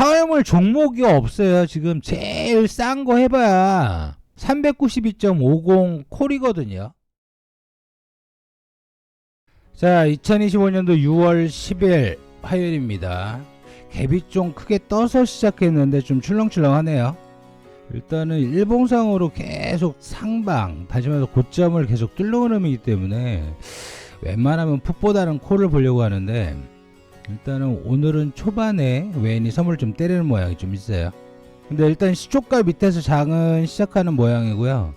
차월물 종목이 없어요. 지금 제일 싼 거 해봐야 392.50 콜이거든요. 자, 2025년도 6월 10일 화요일입니다. 갭이 좀 크게 떠서 시작했는데 좀 출렁출렁하네요. 일단은 일봉상으로 계속 상방, 다시 말해서 고점을 계속 뚫는 흐름이기 때문에 웬만하면 풋보다는 콜을 보려고 하는데 일단은 오늘은 초반에 웬이 선물 좀 때리는 모양이 좀 있어요. 근데 일단 시초가 밑에서 장은 시작하는 모양이고요.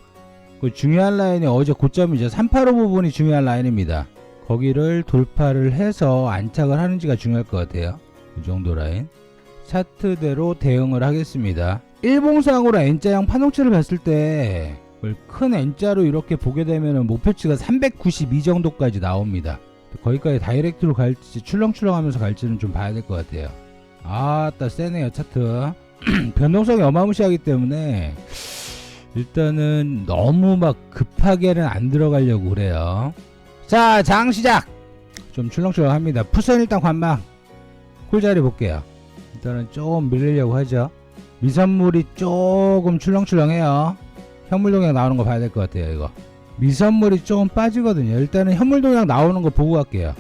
그 중요한 라인이 어제 고점이죠. 385 부분이 중요한 라인입니다. 거기를 돌파를 해서 안착을 하는지가 중요할 것 같아요. 이 정도 라인. 차트대로 대응을 하겠습니다. 일봉상으로 N자형 파동치를 봤을 때 큰 N자로 이렇게 보게 되면 목표치가 392 정도까지 나옵니다. 거기까지 다이렉트로 갈지 출렁출렁하면서 갈지는 좀 봐야 될 것 같아요. 아따 세네요 차트. 변동성이 어마무시하기 때문에 일단은 너무 막 급하게는 안 들어가려고 그래요. 자, 장 시작. 좀 출렁출렁합니다. 푸선 일단 관망. 콜자리 볼게요. 일단은 좀 밀리려고 하죠. 미선물이 조금 출렁출렁해요. 현물동약 나오는 거 봐야 될 것 같아요. 이거. 미선물이 조금 빠지거든요. 일단은 현물동약 나오는 거 보고 갈게요.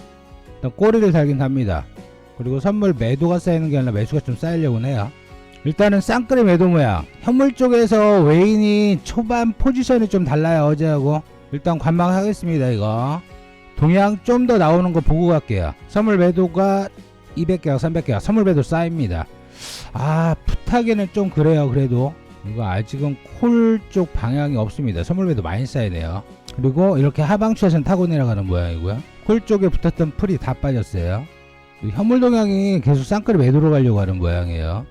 일단 꼬리를 달긴 답니다. 그리고 선물 매도가 쌓이는 게 아니라 매수가 좀 쌓이려고 해요. 일단은 쌍끌이 매도 모양. 현물 쪽에서 외인이 초반 포지션이 좀 달라요. 어제하고. 일단 관망하겠습니다. 이거. 동양 좀더 나오는 거 보고 갈게요. 선물 매도가 200개약 300개약 선물 매도 쌓입니다. 아 풋하게는 좀 그래요. 그래도 이거 아직은 콜 쪽 방향이 없습니다. 선물 매도 많이 쌓이네요. 그리고 이렇게 하방 추세선 타고 내려가는 모양이고요. 콜 쪽에 붙었던 풀이 다 빠졌어요. 현물 동향이 계속 쌍끌이 매도로 가려고 하는 모양이에요.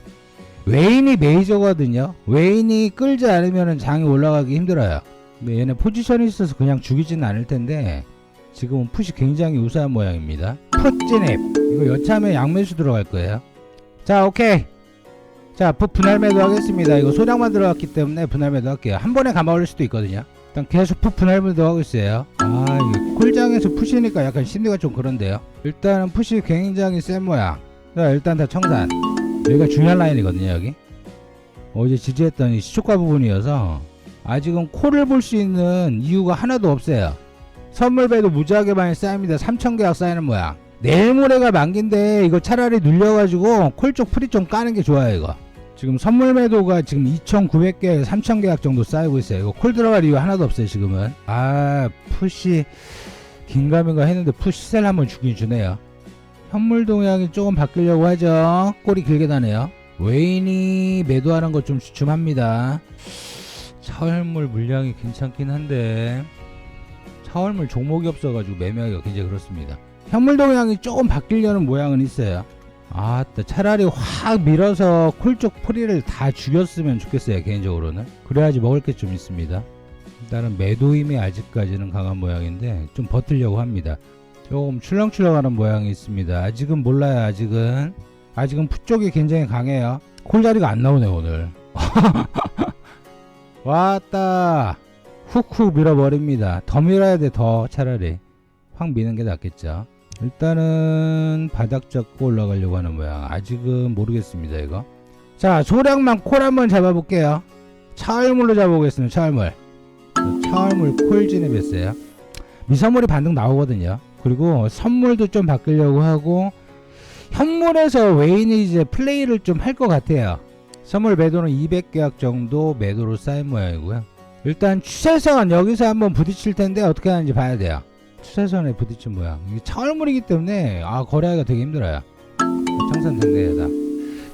웨인이 메이저거든요. 웨인이 끌지 않으면 장이 올라가기 힘들어요. 근데 얘네 포지션이 있어서 그냥 죽이지는 않을 텐데 지금은 풋이 굉장히 우수한 모양입니다. 풋 진입 이거 여차하면 양매수 들어갈 거예요. 자 오케이 자풋 분할 매도 하겠습니다. 이거 소량만 들어갔기 때문에 분할 매도 할게요. 한 번에 감아 올릴 수도 있거든요. 일단 계속 풋 분할 매도 하고 있어요. 아 이거 콜장에서 풋이니까 약간 심리가 좀 그런데요. 일단은 풋이 굉장히 센 모양. 자 일단 다 청산. 여기가 중요한 라인이거든요 여기. 어제 지지했던 이 시초가 부분이어서 아직은 콜을 볼 수 있는 이유가 하나도 없어요. 선물 배도 무지하게 많이 쌓입니다. 3,000개약 쌓이는 모양. 내일 모레가 만기인데 이거 차라리 눌려가지고 콜쪽 프리 좀 까는 게 좋아요 이거. 지금 선물 매도가 지금 2,900개, 3,000계약 정도 쌓이고 있어요. 이거 콜 들어갈 이유 하나도 없어요 지금은. 아 푸시 긴가민가 했는데 푸시 셀 한번 주긴 주네요. 현물 동향이 조금 바뀌려고 하죠. 꼬리 길게 다네요. 웨인이 매도하는 것 좀 주춤합니다. 차월물 물량이 괜찮긴 한데 차월물 종목이 없어가지고 매매하기가 굉장히 그렇습니다. 현물 동향이 조금 바뀌려는 모양은 있어요. 아, 따 차라리 확 밀어서 콜쪽 프리를 다 죽였으면 좋겠어요 개인적으로는. 그래야지 먹을 게 좀 있습니다. 일단은 매도 힘이 아직까지는 강한 모양인데 좀 버틸려고 합니다. 조금 출렁출렁하는 모양이 있습니다. 아직은 몰라요. 아직은 아직은 푸 쪽이 굉장히 강해요. 콜 자리가 안 나오네 오늘. 왔다. 훅훅 밀어버립니다. 더 밀어야 돼, 더 차라리. 확 미는 게 낫겠죠. 일단은 바닥 잡고 올라가려고 하는 모양. 아직은 모르겠습니다, 이거. 자, 소량만 콜 한번 잡아볼게요. 차얼물로 잡아보겠습니다, 차얼물. 차얼물 콜 진입했어요. 미선물이 반등 나오거든요. 그리고 선물도 좀 바꾸려고 하고, 현물에서 웨인이 이제 플레이를 좀 할 것 같아요. 선물 매도는 200계약 정도 매도로 쌓인 모양이고요. 일단 추세선 여기서 한번 부딪힐 텐데 어떻게 하는지 봐야 돼요. 추세선에 부딪힌 모양. 이게 차월물이기 때문에 아 거래하기가 되게 힘들어요. 청산 된대다.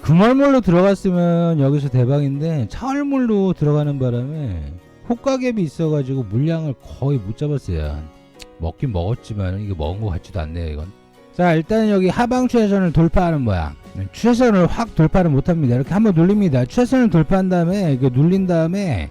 금월물로 들어갔으면 여기서 대박인데 차월물로 들어가는 바람에 호가갭이 있어가지고 물량을 거의 못 잡았어요. 먹긴 먹었지만 이게 먹은 것 같지도 않네요 이건. 자 일단 여기 하방 추세선을 돌파하는 모양. 추세선을 확 돌파를 못합니다. 이렇게 한번 눌립니다. 추세선을 돌파한 다음에 이거 눌린 다음에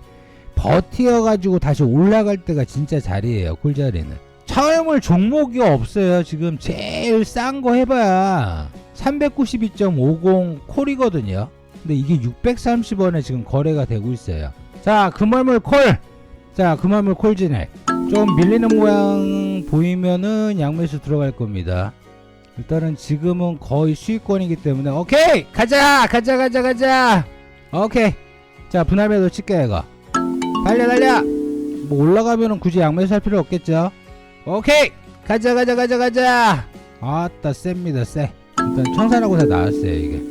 버티어가지고 다시 올라갈 때가 진짜 자리예요. 콜자리는. 차월물 종목이 없어요. 지금 제일 싼 거 해봐야 392.50 콜이거든요. 근데 이게 630원에 지금 거래가 되고 있어요. 자, 금월물 콜. 자, 금월물 콜 진액. 좀 밀리는 모양 보이면은 양매수 들어갈 겁니다. 일단은 지금은 거의 수익권이기 때문에 오케이 가자 가자 가자 가자 오케이 자 분할 매도 칠게 이거 달려 달려 뭐 올라가면은 굳이 양매수 할 필요 없겠죠 오케이. 가자 가자 가자 가자. 아따 셉니다 쎄 일단 청산하고 다 나왔어요 이게.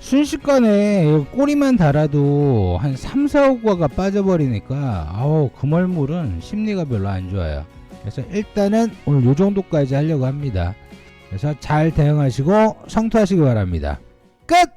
순식간에 꼬리만 달아도 한 3, 4, 5가가 빠져버리니까 아우 금월물은 심리가 별로 안 좋아요. 그래서 일단은 오늘 요 정도까지 하려고 합니다. 그래서 잘 대응하시고 성투하시기 바랍니다. 끝!